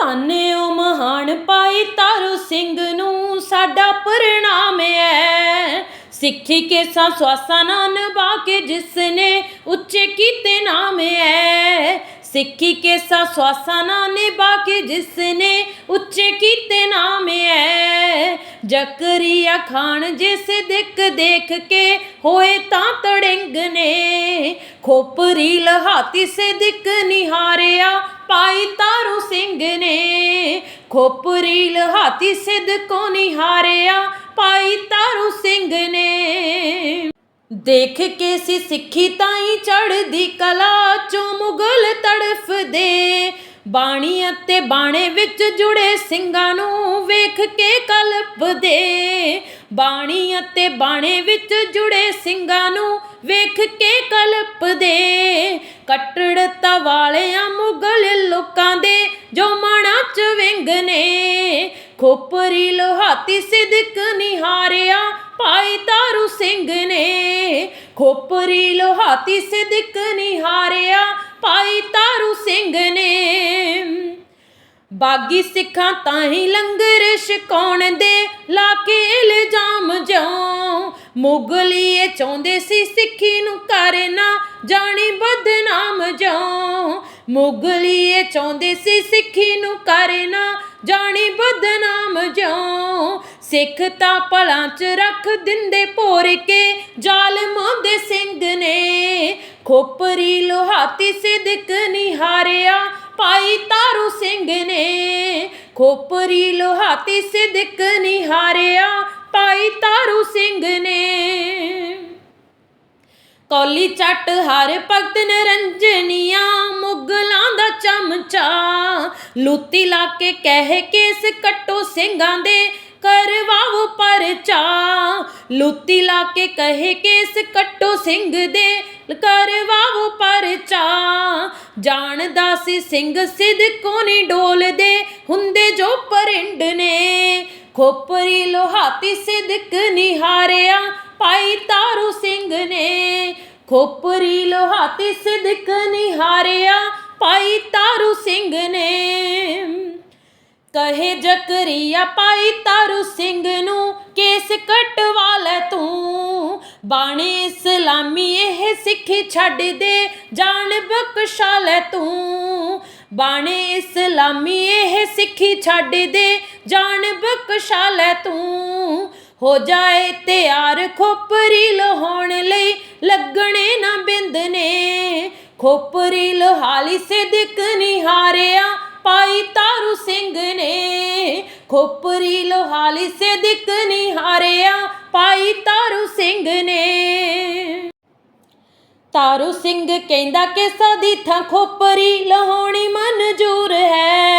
ਧੰਨੇ ਓ ਮਹਾਨ ਪਾਈ ਤਾਰੂ ਸਿੰਘ ਨੂੰ ਸਾਡਾ ਪ੍ਰਣਾਮ ਹੈ ਸਿੱਖੀ ਕੇ ਸਾ ਨਾਲ ਨਿਭਾ ਕੇ ਜਿਸ ਨੇ ਉੱਚੇ ਕੀਤੇ ਨਾਮ ਐ। ਸਿੱਖੀ ਕੇ ਸਾ ਨਾਲ ਨਿਭਾ ਕੇ ਜਿਸ ਨੇ ਉੱਚੇ ਕੀਤੇ ਨਾਮ ਹੈ ਜ਼ਕਰੀਆ ਖਾਨ ਜਿਸ ਦਿਕ ਦੇਖ ਕੇ ਹੋਏ ਤਾਂ ਤੜਿੰਗ ਨੇ। ਖੋਪਰੀ ਲਹਾਤੀ ਸਿਦਕ ਨਿਹਾਰਿਆ। ਪਾਈ ਤਾਰੂ ਸਿੰਘ ਨੇ। ਖੋਪਰੀ ਲਹਾਤੀ ਸਿਦਕੋ ਨਿਹਾਰਿਆ, ਪਾਈ ਤਾਰੂ ਸਿੰਘ ਨੇ। ਦੇਖ ਕੇ ਸੀ ਸਿੱਖੀ ਤਾਈ ਚੜਦੀ ਕਲਾ ਚੋਂ ਮੁਗਲ ਤੜਫਦੇ। ਬਾਣੀ ਅਤੇ ਬਾਣੇ ਵਿੱਚ ਜੁੜੇ ਸਿੰਘਾਂ ਨੂੰ ਵੇਖ ਕੇ ਕਲਪਦੇ। ਬਾਣੀ ਅਤੇ ਬਾਣੇ ਵਿੱਚ ਜੁੜੇ ਸਿੰਘਾਂ ਨੂੰ ਵੇਖ ਕੇ ਕਲਪਦੇ। ਕੱਟੜਤਾ ਵਾਲਿਆਂ ਮੁਗਲ ਲੋਕਾਂ ਦੇ ਜੋ ਮਨਾਂ ਚ ਵਿੰਗ ਨੇ। ਖੋਪਰੀ ਲੋਹਾਤੀ ਸਿਦਕ ਨਿਹਾਰਿਆ, ਭਾਈ ਤਾਰੂ ਸਿੰਘ ਨੇ। ਖੋਪਰੀ ਲੋਹਾਤੀ ਸਿਦਕ ਨਿਹਾਰਿਆ, ਭਾਈ ਤਾਰੂ ਸਿੰਘ ਨੇ। ਬਾਗੀ ਸਿੱਖਾਂ ਤਾਂ ਹੀ ਲੰਗਰ ਛਕਾਉਣ ਦੇ? ਲਾ ਕੇ ਇਲਜ਼ਾਮ ਜਾਉ। ਮੁਗਲੀਏ ਚਾਹੁੰਦੇ ਸੀ ਸਿੱਖੀ ਨੂੰ ਕਰਨਾ, ਜਾਣੀ ਬਦਨਾਮ ਜਾਉ। ਮੁਗਲੀਏ ਚਾਹੁੰਦੇ ਸੀ ਸਿੱਖੀ ਨੂੰ ਕਰਨਾ ਜਾਣੀ ਬਦਨਾਮ ਜਾਉ। ਸਿੱਖ ਤਾਂ ਭਲਾਂ ਚ ਰੱਖ ਦਿੰਦੇ ਭੋਰ ਕੇ। ਜ਼ਾਲਮਾਂ ਦੇ ਸਿੰਘ ਨੇ ਖੋਪਰੀ ਲੋਹਾਤੀ ਸਿਦਕ ਨਿਹਾਰਿਆ ਪਾਈ ਤਾਰੂ ਸਿੰਘ ਨੇ ਖੋਪਰੀ ਲੋਹਾਤੀ ਸਿਦਕ ਨਿਹਾਰਿਆ ਪਾਈ ਤਾਰੂ ਸਿੰਘ ਨੇ ਕੌਲੀ ਚੱਟ ਹਰ ਭਗਤ ਨਰੰਜਨੀਆਂ ਮੁਗਲਾਂ ਦਾ ਚਮਚਾ। ਲੁੱਤੀ ਲਾ ਕੇ ਕਹਿ ਕੇਸ ਕੱਟੋ ਸਿੰਘਾਂ ਦੇ ਕਰਵਾਵੋ ਪਰਚਾ। ਲੂਤੀ ਲਾ ਕੇ ਕਹੇ ਕੇਸ ਕੱਟੋ ਸਿੰਘ ਦੇ ਕਰਵਾਵੋ ਪਰਚਾ। ਜਾਣਦਾ ਸੀ ਸਿੰਘ ਸਿਦਕੋ ਨਹੀਂ ਡੋਲਦੇ, ਹੁੰਦੇ ਜੋ ਪਰਿੰਡ ਨੇ। ਖੋਪਰੀ ਲੋਹਾਤੀ ਸਿਦਕ ਨਿਹਾਰਿਆ, ਪਾਈ ਤਾਰੂ ਸਿੰਘ ਨੇ। ਖੋਪਰੀ ਲੋਹਾਤੀ ਸਿਦਕ ਨਿਹਾਰਿਆ ਭਾਈ ਤਾਰੂ ਸਿੰਘ ਨੇ। ਕਹੇ ਜਕਰੀਆ, ਪਾਈ ਤਾਰੂ ਸਿੰਘ ਨੂੰ ਕੇਸ ਕਟਵਾ ਲੈ ਤੂੰ। ਬਾਣੀ ਇਸਲਾਮੀ ਇਹ ਸਿੱਖੀ ਛੱਡ ਦੇ ਜਾਨ ਬਖਸ਼ਾ ਲੈ ਤੂੰ। ਬਾਣੀ ਇਸਲਾਮੀ ਇਹ ਸਿੱਖੀ ਛੱਡ ਦੇ ਜਾਨ ਬਖਸ਼ਾ ਲੈ ਤੂੰ। ਹੋ ਜਾਏ ਤਿਆਰ ਖੋਪਰੀ ਲਹਾਉਣ ਲਈ ਲੱਗਣੇ ਨਾ ਬਿੰਦ ਨੇ ਖੋਪਰੀ ਲਹਾਲੀ ਸਿਦਕ ਨਿਹਾਰਿਆ ਪਾਈ ਤਾਰੂ ਸਿੰਘ ਨੇ ਖੋਪਰੀ ਲੋਹਾਲੀ ਸਿਦਕ ਨਿਹਾਰਿਆ ਪਾਈ ਤਾਰੂ ਸਿੰਘ ਨੇ ਤਾਰੂ ਸਿੰਘ ਕਹਿੰਦਾ ਕਿ ਸਦੀ ਥਾਂ ਖੋਪਰੀ ਲਹਾਉਣੀ ਮਨਜ਼ੂਰ ਹੈ।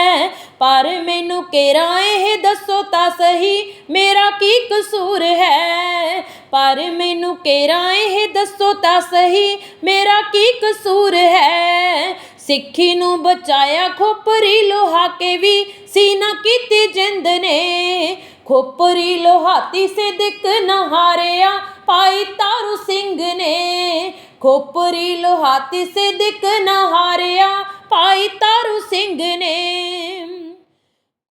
ਪਰ ਮੈਨੂੰ ਕਿਹੜਾ ਇਹ ਦੱਸੋ ਤਾਂ ਸਹੀ, ਮੇਰਾ ਕੀ ਕਸੂਰ ਹੈ? ਪਰ ਮੈਨੂੰ ਕਿਹੜਾ ਇਹ ਦੱਸੋ ਤਾਂ ਸਹੀ, ਮੇਰਾ ਕੀ ਕਸੂਰ ਹੈ? ਸਿੱਖੀ ਨੂੰ ਬਚਾਇਆ ਖੋਪਰੀ ਲੋਹਾ ਕੇ ਵੀ, ਸੀਨਾ ਕੀਤੀ ਜਿੰਦ ਨੇ। ਖੋਪਰੀ ਲੋਹਾਤੀ ਸਿਦਕ ਨਹਾਰਿਆ ਪਾਈ ਤਾਰੂ ਸਿੰਘ ਨੇ। ਖੋਪਰੀ ਲੋਹਾਤੀ ਸਿਦਕ ਨਹਾਰਿਆ ਪਾਈ ਤਾਰੂ ਸਿੰਘ ਨੇ।